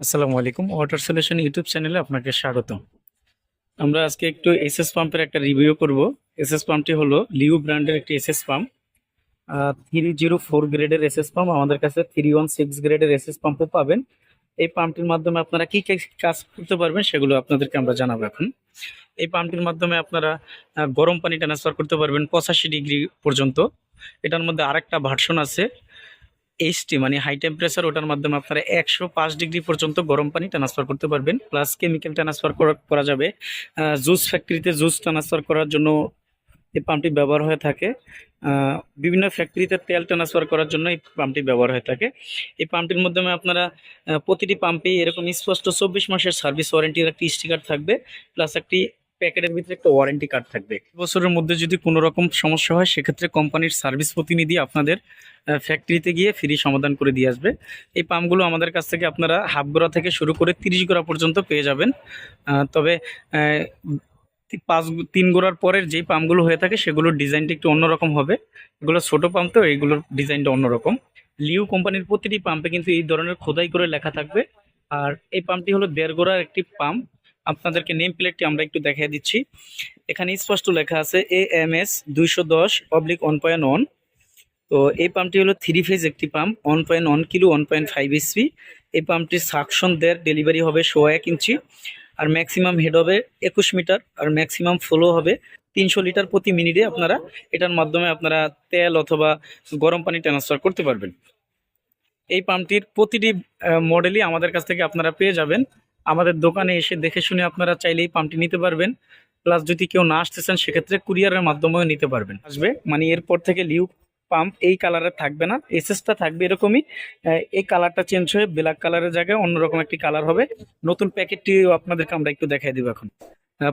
আসসালামু আলাইকুম। Water solution YouTube চ্যানেলে আপনাকে স্বাগত আমরা আজকে একটু এসএস পাম্পের একটা রিভিউ করব। এসএস পাম্পটি হলো লিউ ব্র্যান্ডের একটি SS pump three zero four গ্রেডের এসএস পাম্প আমাদের কাছে থ্রি ওয়ান সিক্স গ্রেডের এসএস পাম্পও পাবেন। এই পাম্পটির মাধ্যমে আপনারা কি কি কাজ করতে পারবেন সেগুলো আপনাদেরকে আমরা জানাব এখন। এই পাম্পটির মাধ্যমে আপনারা গরম পানি ট্রান্সফার করতে পারবেন পঁচাশি ডিগ্রি পর্যন্ত। এটার মধ্যে আরেকটা ভার্সন আছে। এইচটি মানে হাই টেম্পারেচার ওটার মাধ্যমে আপনারা একশো পাঁচ ডিগ্রি পর্যন্ত গরম পানি ট্রান্সফার করতে পারবেন। প্লাস কেমিক্যাল ট্রান্সফার করা যাবে। জুস ফ্যাক্টরিতে জুস ট্রান্সফার করার জন্য এই পাম্পটি ব্যবহার হয়ে থাকে। বিভিন্ন ফ্যাক্টরিতে তেল ট্রান্সফার করার জন্য এই পাম্পটি ব্যবহার হয়ে থাকে। এই পাম্পটির মাধ্যমে আপনারা প্রতিটি পাম্পে এরকম স্পষ্ট চব্বিশ মাসের সার্ভিস ওয়ারেন্টির একটি স্টিকার থাকবে। প্লাস একটি প্যাকেটের ভিতরে একটা ওয়ারেন্টি কার্ড থাকবে। বছরের মধ্যে যদি কোনো রকম সমস্যা হয়, সেক্ষেত্রে কোম্পানির সার্ভিস প্রতিনিধি আপনাদের ফ্যাক্টরিতে গিয়ে ফ্রি সমাধান করে দিয়ে আসবে। এই পাম্পগুলো আমাদের কাছ থেকে আপনারা হাফ গোড়া থেকে শুরু করে তিরিশ গোড়া পর্যন্ত পেয়ে যাবেন। তবে পাঁচ তিন গোড়ার পরের যেই পাম্পগুলো হয়ে থাকে, সেগুলোর ডিজাইনটা একটু অন্যরকম হবে। এগুলো ছোট পাম্প তো, এইগুলোর ডিজাইনটা অন্যরকম। লিউ কোম্পানির প্রতিটি পাম্পে কিন্তু এই ধরনের খোদাই করে লেখা থাকবে। আর এই পাম্পটি হলো দেড় গোড়ার একটি পাম্প। আপনাদেরকে নেম প্লেটটি আমরা একটু দেখিয়ে দিচ্ছি। এখানে স্পষ্ট লেখা আছে এ এম এস দুইশো দশ অবলিক ওয়ান পয়েন্ট ওয়ান তো এই পাম্পটি হলো থ্রি ফেজ একটি pump one point one kilo one point five SP এই পাম্পটির সাকশন দেড় ডেলিভারি হবে শো এক ইঞ্চি, আর ম্যাক্সিমাম হেড হবে একুশ মিটার, আর ম্যাক্সিমাম ফ্লো হবে তিনশো লিটার প্রতি মিনিটে আপনারা এটার মাধ্যমে আপনারা তেল অথবা গরম পানি ট্রান্সফার করতে পারবেন। এই পাম্পটির প্রতিটি মডেলই আমাদের কাছ থেকে আপনারা পেয়ে যাবেন। আমাদের দোকানে এসে দেখে শুনে আপনারা চাইলেই পাম্পটি নিতে পারবেন। প্লাস যদি কেউ না আসতে চান, সেক্ষেত্রে কুরিয়ারের মাধ্যমেও নিতে পারবেন। আসবে মানে এরপর থেকে লিউ পাম্প এই কালারে থাকবে না, এসএসটা থাকবে এরকমই। এই কালারটা চেঞ্জ হয়ে ব্ল্যাক কালারের জায়গায় অন্যরকম একটি কালার হবে। নতুন প্যাকেটটিও আপনাদেরকে আমরা একটু দেখাই দিব এখন।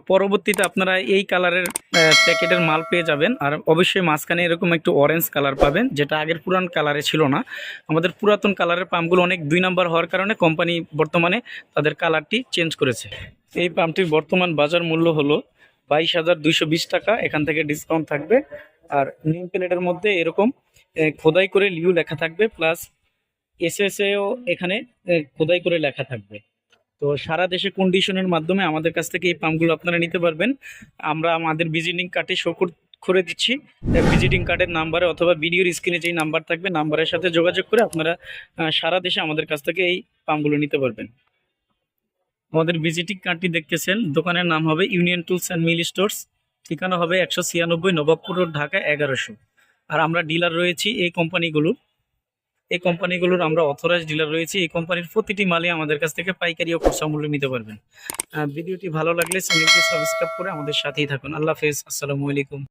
পরবর্তীতে আপনারা এই কালারের প্যাকেটের মাল পেয়ে যাবেন। আর অবশ্যই মাঝখানে এরকম একটু অরেঞ্জ কালার পাবেন, যেটা আগের পুরান কালারে ছিল না। আমাদের পুরাতন কালারের পাম্পগুলো অনেক দুই নাম্বার হওয়ার কারণে কোম্পানি বর্তমানে তাদের কালারটি চেঞ্জ করেছে। এই পাম্পটির বর্তমান বাজার মূল্য হলো বাইশ হাজার দুইশো টাকা, এখান থেকে ডিসকাউন্ট থাকবে। আর নিম প্লেটের মধ্যে এরকম খোদাই করে লিউ লেখা থাকবে প্লাস এসএসএও এখানে খোদাই করে লেখা থাকবে। তো সারা দেশে কন্ডিশনের মাধ্যমে আমাদের কাছ থেকে এই পাম্পগুলো আপনারা নিতে পারবেন। আমরা আমাদের ভিজিটিং কার্ডে শো করে দিচ্ছি। ভিজিটিং কার্ডের নাম্বারে অথবা ভিডিওর স্ক্রিনে যেই নাম্বার থাকবে নাম্বারের সাথে যোগাযোগ করে আপনারা সারা দেশে আমাদের কাছ থেকে এই পাম্পগুলো নিতে পারবেন। আমাদের ভিজিটিং কার্ডটি দেখতেছেন, দোকানের নাম হবে union tools and mill stores ঠিকানা হবে একশো ছিয়ানব্বই নবাবপুর ঢাকা এগারোশো। আর আমরা ডিলার রয়েছি এই কোম্পানিগুলোর এই কোম্পানিগুলোর আমরা অথরাইজ ডিলার রয়েছি। এই কোম্পানির প্রতিটি মালই আমাদের কাছ থেকে পাইকারি ও খুচরা মূল্য নিতে পারবেন। ভিডিওটি ভালো লাগলে চ্যানেলটি সাবস্ক্রাইব করে আমাদের সাথেই থাকুন। আল্লাহ হাফেজ। আসসালামু আলাইকুম।